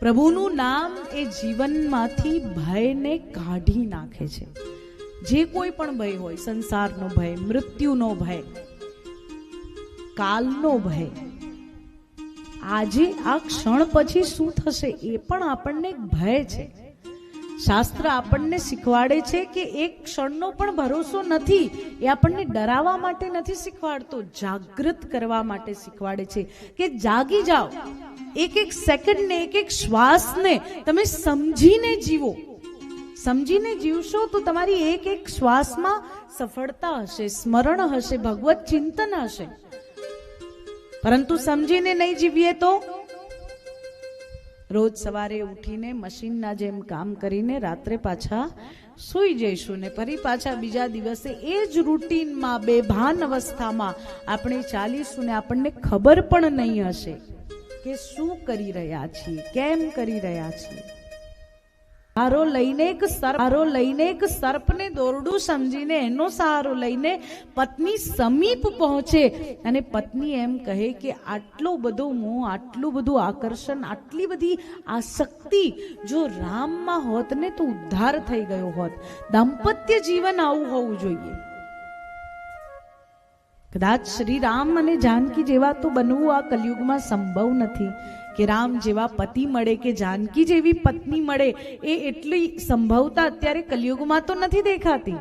પ્રભુનું નામ એ જીવનમાંથી ભયને કાઢી નાખે છે. જે કોઈ પણ ભય હોય, સંસારનો ભય, મૃત્યુનો ભય, કાલનો ભય, આજે, આ ક્ષણ પછી શું થશે એ પણ આપણને ભય છે. શાસ્ત્ર આપણને શીખવાડે છે કે એક ક્ષણનો પણ ભરોસો નથી. એ આપણને ડરાવવા માટે નથી શીખવાડતો, જાગૃત કરવા માટે શીખવાડે છે કે જાગી જાઓ. એક એક સેકન્ડને, એક એક શ્વાસને તમે સમજીને જીવો. સમજીને જીવશો તો તમારી એક એક શ્વાસમાં સફળતા હશે, સ્મરણ હશે, ભગવત ચિંતન હશે. પરંતુ સમજીને નહીં જીવીએ તો રોજ સવારે ઉઠીને મશીનના જેમ કામ કરીને રાત્રે પાછા સૂઈ જઈશું ને ફરી પાછા બીજા દિવસે એ જ રૂટીનમાં બેભાન અવસ્થામાં આપણે ચાલીશું ને આપણને ખબર પણ નહીં હશે કે શું કરી રહ્યા છીએ, કેમ કરી રહ્યા છીએ. સહારો લઈને એક સહારો લઈને એક સર્પને દોરડું સમજીને એનો સહારો લઈને પત્ની સમીપ પહોંચે. અને પત્ની એમ કહે કે આટલો બધો મોહ, આટલું બધું આકર્ષણ, આટલી બધી આસક્તિ જો રામમાં હોત ને તો ઉદ્ધાર થઈ ગયો હોત. દાંપત્ય જીવન આવું હોવું જોઈએ. કદાચ શ્રી રામ અને જાનકી જેવા તો બનવું આ કલયુગમાં સંભવ નથી. કે રામ જેવા પતિ મળે કે જાનકી જેવી પત્ની મળે, એ એટલી સંભવતા અત્યારે કલયુગમાં તો નથી દેખાતી.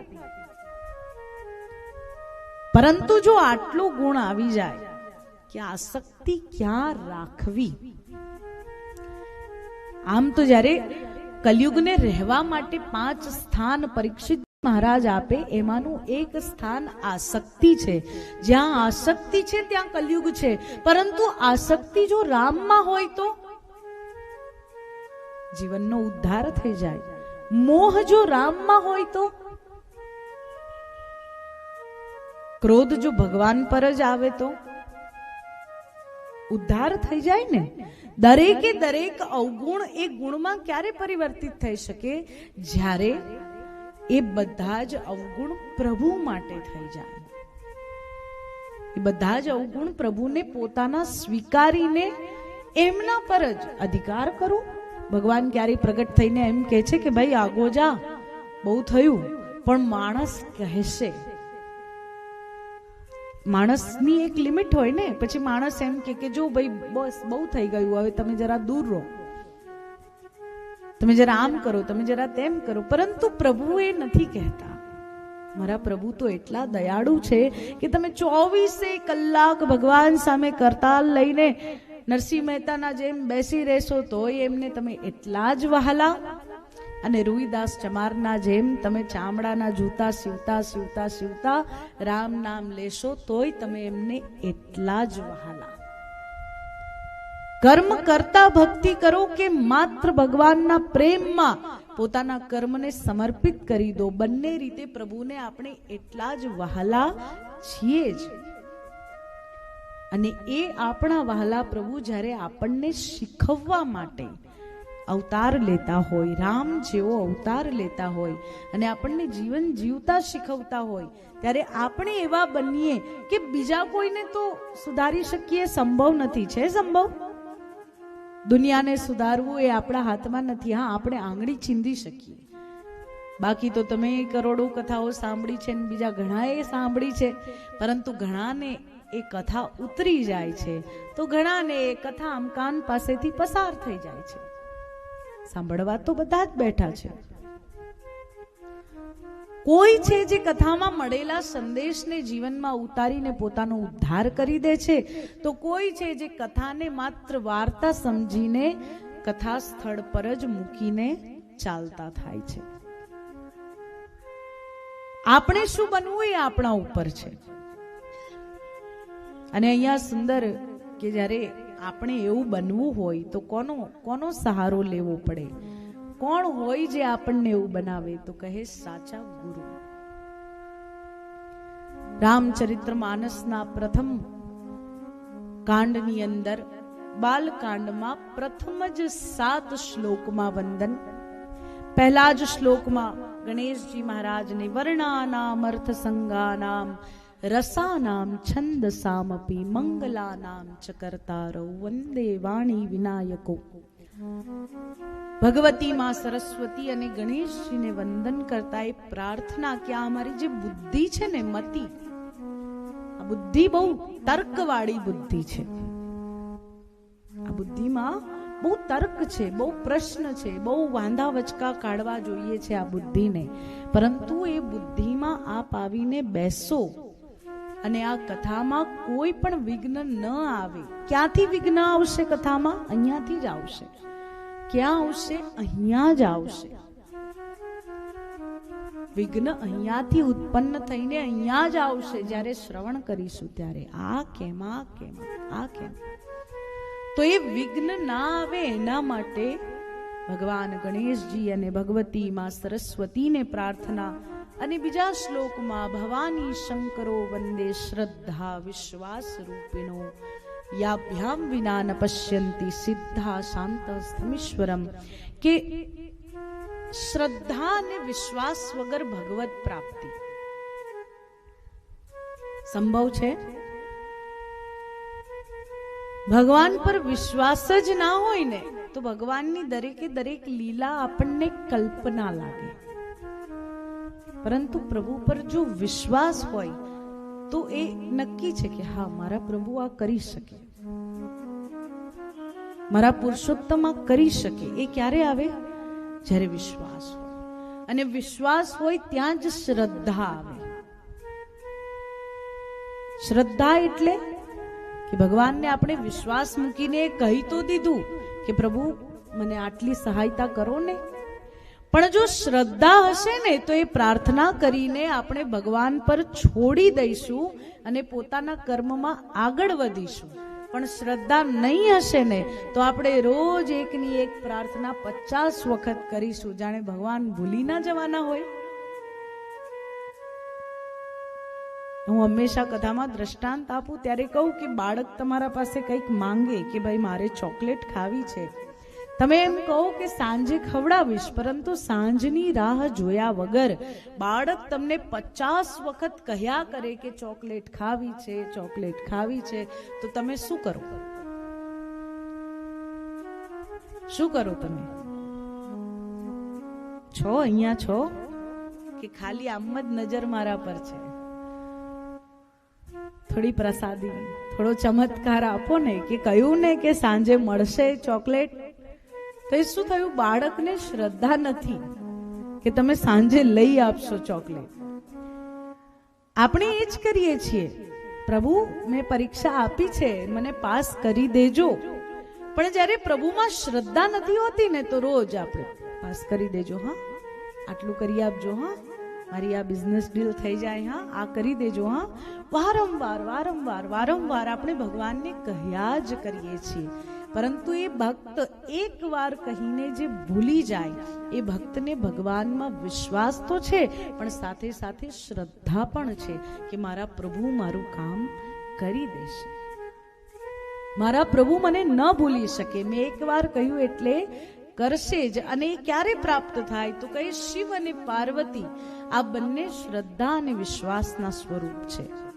પરંતુ જો આટલો ગુણ આવી જાય, કે આસક્તિ ક્યાં રાખવી? આમ તો જ્યારે કલયુગને રહેવા માટે પાંચ સ્થાન પરીક્ષિત મહારાજ આપે, એમાંનું એક સ્થાન આસક્તિ છે. જ્યાં આસક્તિ છે, ત્યાં કલયુગ છે. પરંતુ આસક્તિ જો રામમાં હોય તો? જીવનનો ઉદ્ધાર થઈ જાય. મોહ જો રામમાં હોય તો? ક્રોધ જો ભગવાન પર જ આવે તો? ઉદ્ધાર થઈ જાય ને? દરેકે દરેક અવગુણ એ ગુણમાં ક્યારે પરિવર્તિત થઈ શકે? જ્યારે એ બધા જ અવગુણ પ્રભુ માટે થઈ જાય. એ બધા જ અવગુણ પ્રભુને પોતાના સ્વીકારીને એમના પર જ અધિકાર કરો. ભગવાન ક્યારેય પ્રગટ થઈને એમ કહે છે કે, ભાઈ, આગો જા. બહુ થયું, પણ માણસ કહેશે. માણસની એક લિમિટ હોય ને, પછી માણસ એમ કે, જો ભાઈ, બસ બહુ થઈ ગયું, હવે તમે જરા દૂર રહો. તમે જરા આમ કરો, તમે જરા તેમ કરો, પરંતુ પ્રભુ એ નથી કહેતા. મારા પ્રભુ તો એટલા દયાળુ છે કે તમે ચોવીસે કલાક ભગવાન સામે કરતાલ લઈને નરસિંહ મહેતાના જેમ બેસી રહેશો તોય એમને તમે એટલા જ વહાલા. અને રૂઈદાસ ચમારના જેમ તમે ચામડાના જૂતા સીવતા સીવતા સીવતા રામ નામ લેશો તોય તમે એમને એટલા જ વહાલા. કર્મ કરતા ભક્તિ કરો કે માત્ર ભગવાનના પ્રેમમાં? પોતાના કર્મને સમર્પિત કરી દો. બંને રીતે પ્રભુને આપણે એટલા જ વહાલા છીએ જ. અને એ આપણા વહાલા પ્રભુ જ્યારે આપણને શીખવવા માટે અવતાર લેતા હોય, રામ જેવો અવતાર લેતા હોય અને આપણને જીવન જીવતા શીખવતા હોય, ત્યારે આપણે એવા બનીએ કે બીજા કોઈને તો સુધારી શકીએ, સંભવ નથી. છે સંભવ? દુનિયાને સુધારવું એ આપણા હાથમાં નથી. હા, આપણે આંગળી ચીંધી શકીએ. બાકી તો તમે કરોડો કથાઓ સાંભળી છે ને બીજા ઘણાએ સાંભળી છે, પરંતુ ઘણાને એ કથા ઉતરી જાય છે. તો ઘણાને એ કથા આમ કાન પાસેથી પસાર થઈ જાય છે. સાંભળવા તો બધા જ બેઠા છે. કોઈ છે જે કથામાં મળેલા સંદેશને જીવનમાં ઉતારીને પોતાનો ઉદ્ધાર કરી દે છે? તો કોઈ છે જે કથાને માત્ર વાર્તા સમજીને કથા સ્થળ પર જ મૂકીને ચાલતા થાય છે? આપણે શું બનવું એ આપણા ઉપર છે. અને અહીંયા સુંદર કે જ્યારે આપણે એવું બનવું હોય તો કોનો કોનો સહારો લેવો પડે? કોણ હોય જે આપણને એવું બનાવે તો કહે સાચા ગુરુ. રામચરિત્ર માનસના પ્રથમ કાંડની અંદર, બાલકાંડમાં પ્રથમ જ સાત શ્લોકમાં વંદન. પહેલા જ શ્લોકમાં ગણેશજી મહારાજને વર્ણાનામ અર્થ સંગાનામ રસાનામ, છંદસામપી, મંગલાનામ ચ કર્તારૌ વંદે વાણી વિનાયકો. ભગવતી માં સરસ્વતી અને ગણેશજીને વંદન કરતા એ પ્રાર્થના કે આ અમારી જે બુદ્ધિ છે ને, મતિ, આ બુદ્ધિ બહુ તર્કવાળી બુદ્ધિ છે. આ બુદ્ધિમાં બહુ તર્ક છે, બહુ પ્રશ્ન છે, બહુ વાંધા વચકા કાઢવા જોઈએ છે આ બુદ્ધિને. પરંતુ એ બુદ્ધિમાં આપ આવીને બેસો. અને આ કથામાં કોઈ પણ વિઘ્ન ન આવે. ક્યાંથી વિઘ્ન આવશે કથામાં? અહીંયાથી જ આવશે. ક્યાં આવશે? અહીંયા જ આવશે. વિઘ્ન અહીંયાથી ઉત્પન્ન થઈને અહીંયા જ આવશે જ્યારે શ્રવણ કરીશું ત્યારે. આ કેમ? આ કેમ? આ કેમ? તો એ વિઘ્ન ના આવે એના માટે ભગવાન ગણેશજી અને ભગવતી માં સરસ્વતીને પ્રાર્થના અને બીજા શ્લોકમાં ભવાની શંકરો વંદે શ્રદ્ધા વિશ્વાસ રૂપિણો. યાભ્યામ વિના ન પશ્યંતી સિદ્ધા શાંત સ્થમીશ્વરમ કે શ્રદ્ધા અને વિશ્વાસ વગર ભગવત પ્રાપ્તિ. સંભવ છે? ભગવાન પર વિશ્વાસ જ ના હોય ને, તો ભગવાનની દરેકે દરેક લીલા આપણને કલ્પના લાગે. પરંતુ પ્રભુ પર જો વિશ્વાસ હોય, તો એ નક્કી છે કે હા, મારા પ્રભુ આ કરી શકે. મારા પુરુષોત્તમ આ કરી શકે. એ ક્યારે આવે? જ્યારે વિશ્વાસ હોય. અને વિશ્વાસ હોય ત્યાં જ શ્રદ્ધા આવે. શ્રદ્ધા એટલે કે ભગવાનને આપણે વિશ્વાસ મૂકીને કહી તો દીધું કે પ્રભુ, મને આટલી સહાયતા કરો ને. પણ જો શ્રદ્ધા હશે ને, તો એ પ્રાર્થના કરીને આપણે ભગવાન પર છોડી દઈશું અને પોતાના કર્મમાં આગળ વધીશું. પણ શ્રદ્ધા નહીં હશે ને, તો આપણે રોજ એકની એક પ્રાર્થના પચાસ વખત કરીશું. જાણે ભગવાન ભૂલી ના જવાના હોય. હું હંમેશા કથામાં દ્રષ્ટાંત આપું ત્યારે કહું કે બાળક તમારા પાસે કંઈક માંગે કે ભાઈ મારે ચોકલેટ ખાવી છે. તમે એમ કહો કે સાંજે ખવડાવીશ, પરંતુ સાંજની રાહ જોયા વગર બાળક તમને પચાસ વખત કહ્યા કરે કે ચોકલેટ ખાવી છે, ચોકલેટ ખાવી છે, તો તમે શું કરો? શું કરો તમે? છો અહીંયા છો? કે ખાલી આમ જ નજર મારા પર છે? થોડી પ્રસાદી, થોડો ચમત્કાર આપો ને કે કહ્યું ને કે સાંજે મળશે ચોકલેટ? તો એ શું થયું? બાળકને શ્રદ્ધા નથી કે તમે સાંજે લઈ આપશો ચોકલેટ. આપણે એ જ કરીએ છીએ. પ્રભુ, મેં પરીક્ષા આપી છે. મને પાસ કરી દેજો. પણ જ્યારે પ્રભુમાં શ્રદ્ધા નથી હોતી ને, તો રોજ આપણે પાસ કરી દેજો, હા? આટલું કરી આપજો, હા? મારી આ બિઝનેસ ડીલ થઈ જાય, હા? આ કરી દેજો, હા? વારંવાર વારંવાર વારંવાર આપણે ભગવાનને કહ્યા જ કરીએ છીએ. પરંતુ એ ભક્ત એક વાર કહીને જે ભૂલી જાય, એ ભક્તને ભગવાનમાં વિશ્વાસ તો છે, પણ સાથે સાથે શ્રદ્ધા પણ છે કે મારા પ્રભુ મારું કામ કરી દેશે. મારા પ્રભુ મને ન ભૂલી શકે. મેં એક વાર કહ્યું એટલે કરશે જ અને એ ક્યારે પ્રાપ્ત થાય તો કહે શિવ અને પાર્વતી, આ બંને શ્રદ્ધા અને વિશ્વાસના સ્વરૂપ છે.